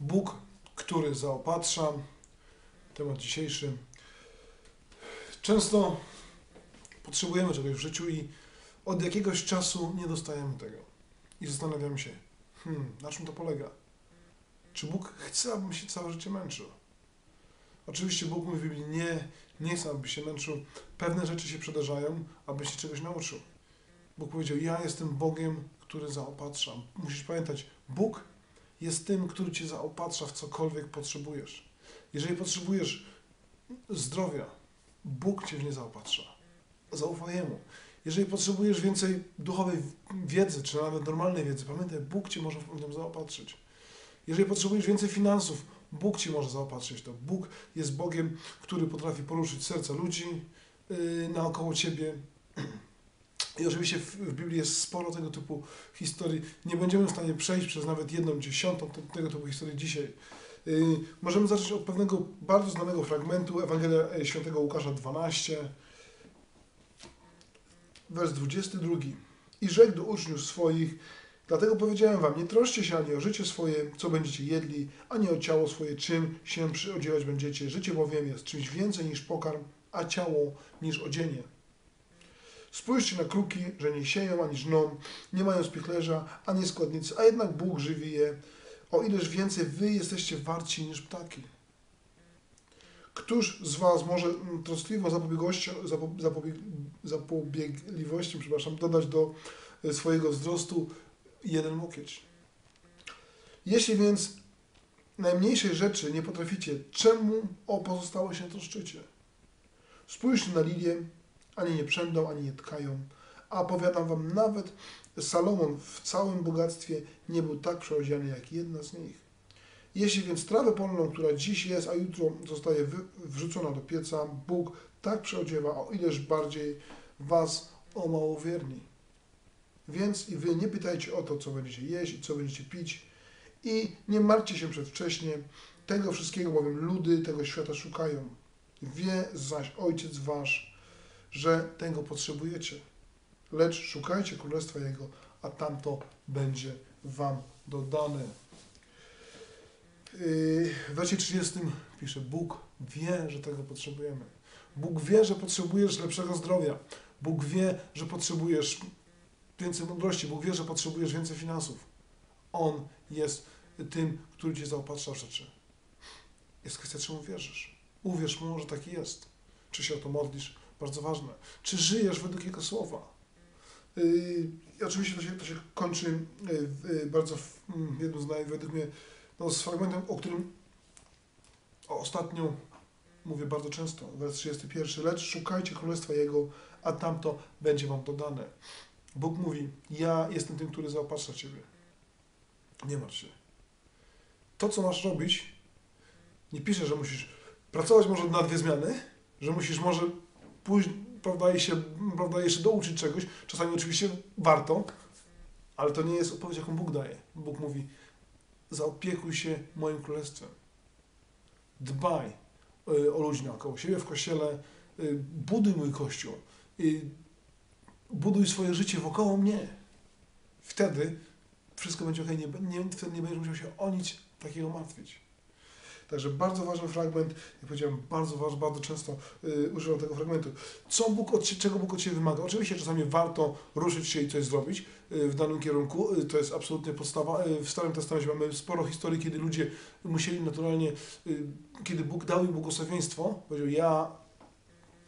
Bóg, który zaopatrza. Temat dzisiejszy. Często potrzebujemy czegoś w życiu i od jakiegoś czasu nie dostajemy tego. I zastanawiam się, hmm, na czym to polega? Czy Bóg chce, abym się całe życie męczył? Oczywiście Bóg mówi w Biblii, nie, nie chcę, abyś się męczył. Pewne rzeczy się przydarzają, abyś się czegoś nauczył. Bóg powiedział, ja jestem Bogiem, który zaopatrza. Musisz pamiętać, Bóg jest tym, który cię zaopatrza w cokolwiek potrzebujesz. Jeżeli potrzebujesz zdrowia, Bóg cię w nie zaopatrza. Zaufaj Jemu. Jeżeli potrzebujesz więcej duchowej wiedzy, czy nawet normalnej wiedzy, pamiętaj, Bóg cię może w nią zaopatrzyć. Jeżeli potrzebujesz więcej finansów, Bóg ci może zaopatrzyć to. Bóg jest Bogiem, który potrafi poruszyć serca ludzi yy, naokoło ciebie. I oczywiście w, w Biblii jest sporo tego typu historii. Nie będziemy w stanie przejść przez nawet jedną dziesiątą te, tego typu historii dzisiaj. Yy, możemy zacząć od pewnego bardzo znanego fragmentu Ewangelia Świętego Łukasza 12, wers 22. I rzekł do uczniów swoich, dlatego powiedziałem wam, nie troszcie się ani o życie swoje, co będziecie jedli, ani o ciało swoje, czym się przyodziewać będziecie. Życie bowiem jest czymś więcej niż pokarm, a ciało niż odzienie. Spójrzcie na kruki, że nie sieją ani żną, nie mają spichlerza, ani składnicy, a jednak Bóg żywi je. O ileż więcej wy jesteście warci niż ptaki. Któż z was może mm, troskliwą zapobiegłością, zapo- zapobieg, zapobiegliwością przepraszam, dodać do e, swojego wzrostu jeden łokieć? Jeśli więc najmniejszej rzeczy nie potraficie, czemu o pozostałe się troszczycie? Spójrzcie na lilię, ani nie przędą, ani nie tkają. A powiadam wam, nawet Salomon w całym bogactwie nie był tak przeodziany jak jedna z nich. Jeśli więc trawę polną, która dziś jest, a jutro zostaje wrzucona do pieca, Bóg tak przeodziewa, o ileż bardziej was o małowierni. Więc i wy nie pytajcie o to, co będziecie jeść i co będziecie pić i nie martwcie się przedwcześnie. Tego wszystkiego bowiem ludy tego świata szukają. Wie zaś Ojciec wasz, że tego potrzebujecie. Lecz szukajcie Królestwa Jego, a tamto będzie wam dodane. Yy, W wersie 30 pisze, Bóg wie, że tego potrzebujemy. Bóg wie, że potrzebujesz lepszego zdrowia. Bóg wie, że potrzebujesz więcej mądrości. Bóg wie, że potrzebujesz więcej finansów. On jest tym, który Cię zaopatrza w rzeczy. Jest kwestia, czy Mu wierzysz. Uwierz Mu, że taki jest. Czy się o to modlisz? Bardzo ważne. Czy żyjesz według Jego słowa? Yy, i oczywiście to się, to się kończy yy, yy, bardzo, mm, jednym z naj, według mnie, no, z fragmentem, o którym ostatnio mówię bardzo często, wers 31, lecz szukajcie Królestwa Jego, a tamto będzie Wam dodane. Bóg mówi, ja jestem tym, który zaopatrza Ciebie. Nie martw się. To, co masz robić, nie pisze, że musisz pracować może na dwie zmiany, że musisz może pójść, prawda, i się, prawda, jeszcze douczyć czegoś. Czasami oczywiście warto, ale to nie jest odpowiedź, jaką Bóg daje. Bóg mówi, zaopiekuj się moim królestwem. Dbaj y, o ludzi naokoło siebie w kościele, y, buduj mój kościół, y, buduj swoje życie wokoło mnie. Wtedy wszystko będzie ok, nie, nie, wtedy nie będziesz musiał się o nic takiego martwić. Także bardzo ważny fragment, jak powiedziałem, bardzo ważny, bardzo często y, używam tego fragmentu. Co Bóg od, czego Bóg od Ciebie wymaga? Oczywiście czasami warto ruszyć się i coś zrobić y, w danym kierunku, y, to jest absolutnie podstawa. Y, w Starym Testamencie mamy sporo historii, kiedy ludzie musieli naturalnie, y, kiedy Bóg dał im błogosławieństwo, powiedział, ja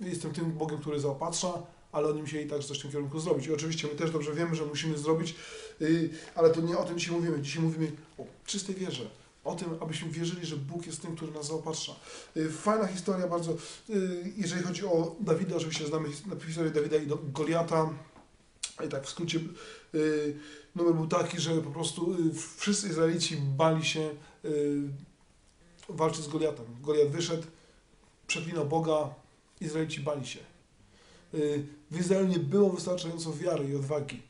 jestem tym Bogiem, który zaopatrza, ale oni musieli tak coś w tym kierunku zrobić. I oczywiście my też dobrze wiemy, że musimy zrobić, y, ale to nie o tym dzisiaj mówimy. Dzisiaj mówimy o czystej wierze, o tym, abyśmy wierzyli, że Bóg jest tym, który nas zaopatrza. Y, Fajna historia bardzo, y, jeżeli chodzi o Dawida, oczywiście znamy his- historię Dawida i Goliata. I tak w skrócie y, numer był taki, że po prostu wszyscy Izraelici bali się walczyć z Goliatem. Goliat wyszedł, przeklinał Boga, Izraelici bali się. W Izraelu nie było wystarczająco wiary i odwagi.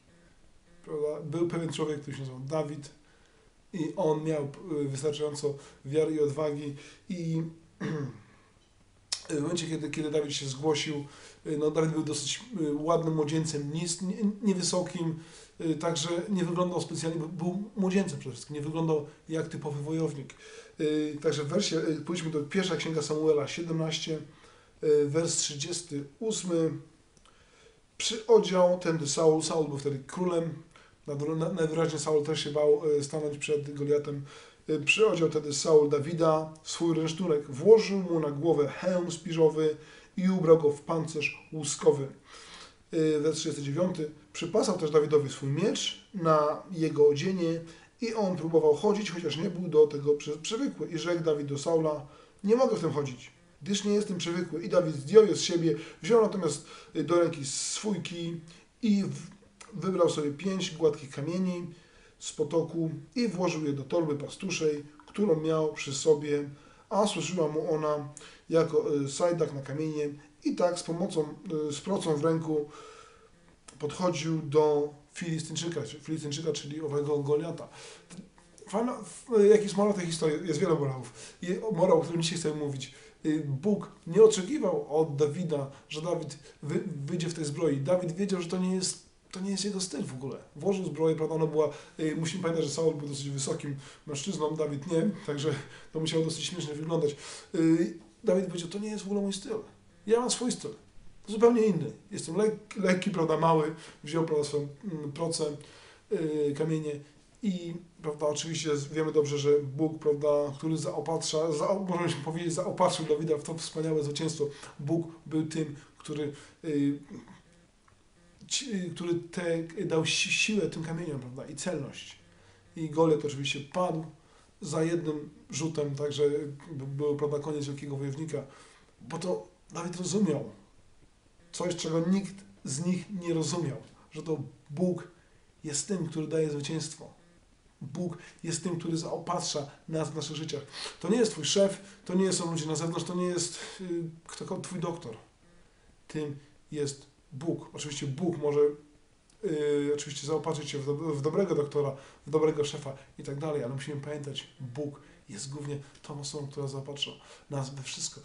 Był pewien człowiek, który się nazywał Dawid i on miał y, wystarczająco wiary i odwagi i w momencie, kiedy, kiedy Dawid się zgłosił, y, no Dawid był dosyć y, ładnym młodzieńcem, niewysokim, także nie wyglądał specjalnie, był- młodzieńcem przede wszystkim, nie wyglądał jak typowy wojownik. Także wersie, pójdźmy do pierwsza księga Samuela 17, y, wers 38. Przyodział tędy Saul, Saul był wtedy królem, najwyraźniej Saul też się bał y, stanąć przed Goliatem. Y, Przyodział wtedy Saul Dawida swój rynsztunek, włożył mu na głowę hełm spiżowy i ubrał go w pancerz łuskowy. Y, Wers 39. Przypasał też Dawidowi swój miecz na jego odzienie i on próbował chodzić, chociaż nie był do tego przy- przywykły. I rzekł Dawid do Saula, nie mogę w tym chodzić, gdyż nie jestem przywykły. I Dawid zdjął je z siebie, wziął natomiast do ręki swój kij i wybrał sobie pięć gładkich kamieni z potoku i włożył je do torby pastuszej, którą miał przy sobie, a służyła mu ona jako y, sajdak na kamienie i tak z pomocą, y, z procą w ręku podchodził do Filistynczyka, czy- Filistynczyka, czyli owego Goliata. Fajna, f- jaki jest morał tej historii? Jest wiele morałów. I morał, o którym dzisiaj chcę mówić. Bóg nie oczekiwał od Dawida, że Dawid wy, wyjdzie w tej zbroi. Dawid wiedział, że to nie jest, to nie jest jego styl w ogóle. Włożył zbroję, prawda, ona była, y, musimy pamiętać, że Saul był dosyć wysokim mężczyzną, Dawid nie, także to musiało dosyć śmiesznie wyglądać. Y, Dawid powiedział, to nie jest w ogóle mój styl. Ja mam swój styl. Zupełnie inny. Jestem lek, lekki, prawda, mały, wziął prawda, swoją mm, procę, yy, kamienie i prawda, oczywiście wiemy dobrze, że Bóg, prawda, który zaopatrza, za, możemy się powiedzieć, zaopatrzył Dawida w to wspaniałe zwycięstwo. Bóg był tym, który, yy, yy, który te, dał si- siłę tym kamieniom, prawda, i celność. I Goliat oczywiście padł za jednym rzutem, także był, prawda, koniec wielkiego wojownika, bo to Dawid rozumiał coś, czego nikt z nich nie rozumiał, że to Bóg jest tym, który daje zwycięstwo. Bóg jest tym, który zaopatrza nas w naszych życiach. To nie jest twój szef, to nie są ludzie na zewnątrz, to nie jest y, ktokolwiek twój doktor. Tym jest Bóg. Oczywiście Bóg może y, oczywiście zaopatrzyć cię w, do, w dobrego doktora, w dobrego szefa i tak dalej, ale musimy pamiętać, Bóg jest głównie tą osobą, która zaopatrza nas we wszystko.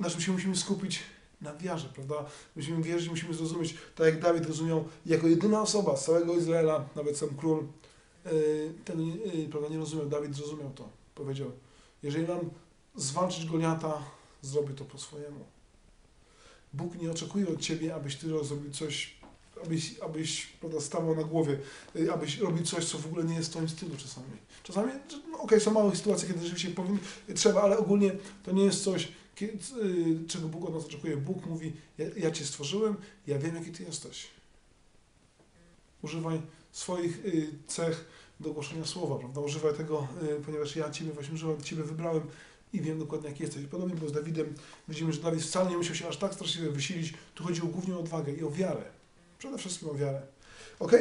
Na czym się musimy skupić? Na wiarze, prawda? Musimy wierzyć, musimy zrozumieć, tak jak Dawid rozumiał, jako jedyna osoba z całego Izraela, nawet sam król, yy, nie, yy, prawda, nie rozumiał. Dawid zrozumiał to. Powiedział, jeżeli mam zwalczyć Goliata, zrobię to po swojemu. Bóg nie oczekuje od Ciebie, abyś Ty zrobił coś, abyś, abyś stawał na głowie, yy, abyś robił coś, co w ogóle nie jest w Twoim stylu czasami. Czasami, no, okej, są małe sytuacje, kiedy rzeczywiście powinien, trzeba, ale ogólnie to nie jest coś, Kie- c- y, czego Bóg od nas oczekuje. Bóg mówi, ja, ja Cię stworzyłem, ja wiem, jaki Ty jesteś. Używaj swoich y, cech do głoszenia słowa, prawda? Używaj tego, y, ponieważ ja Ciebie właśnie używam, Ciebie wybrałem i wiem dokładnie, jaki jesteś. Podobnie było z Dawidem. Widzimy, że Dawid wcale nie musiał się aż tak straszliwie wysilić. Tu chodziło głównie o odwagę i o wiarę. Przede wszystkim o wiarę. Ok,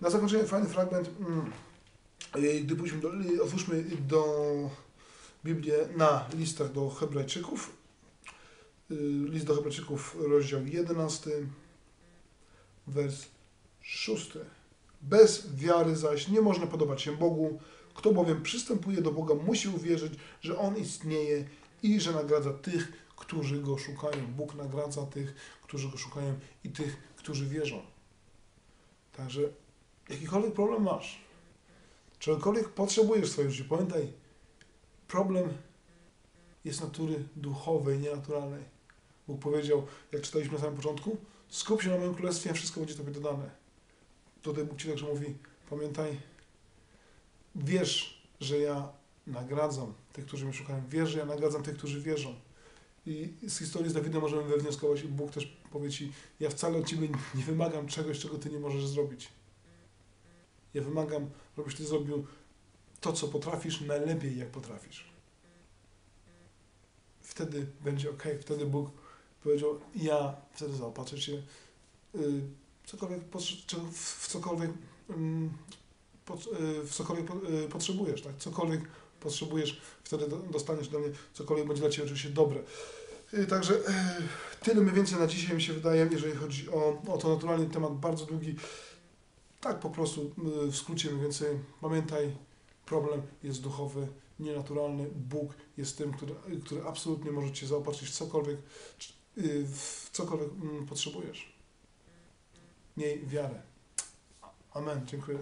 na zakończenie fajny fragment. Mm. Gdy pójdźmy do, y, otwórzmy do Biblię na listach do Hebrajczyków. Y, List do Hebrajczyków, rozdział 11, wers 6. Bez wiary zaś nie można podobać się Bogu. Kto bowiem przystępuje do Boga, musi uwierzyć, że On istnieje i że nagradza tych, którzy Go szukają. Bóg nagradza tych, którzy Go szukają i tych, którzy wierzą. Także jakikolwiek problem masz, czegokolwiek potrzebujesz w swoim życiu, pamiętaj, problem jest natury duchowej, nienaturalnej. Bóg powiedział, jak czytaliśmy na samym początku, skup się na moim królestwie, a wszystko będzie Tobie dodane. Tutaj Bóg Ci także mówi, pamiętaj, wiesz, że ja nagradzam tych, którzy mnie szukają. Wiesz, że ja nagradzam tych, którzy wierzą. I z historii z Dawidem możemy wywnioskować i Bóg też powie Ci, ja wcale od Ciebie nie wymagam czegoś, czego Ty nie możesz zrobić. Ja wymagam, żebyś Ty zrobił to, co potrafisz, najlepiej jak potrafisz. Wtedy będzie ok, wtedy Bóg powiedział, ja wtedy zaopatrzę Cię y, cokolwiek, w, w cokolwiek, y, w cokolwiek y, potrzebujesz, tak? Cokolwiek potrzebujesz, wtedy do, dostaniesz do mnie, cokolwiek będzie dla Ciebie oczywiście dobre. Y, Także tyle mniej więcej na dzisiaj mi się wydaje, jeżeli chodzi o, o to naturalny temat, bardzo długi. Tak po prostu w skrócie mniej więcej, pamiętaj, problem jest duchowy nienaturalny Bóg jest tym, który, który absolutnie może Cię zaopatrzyć w cokolwiek, y, w cokolwiek potrzebujesz. Miej wiarę. Amen. Dziękuję.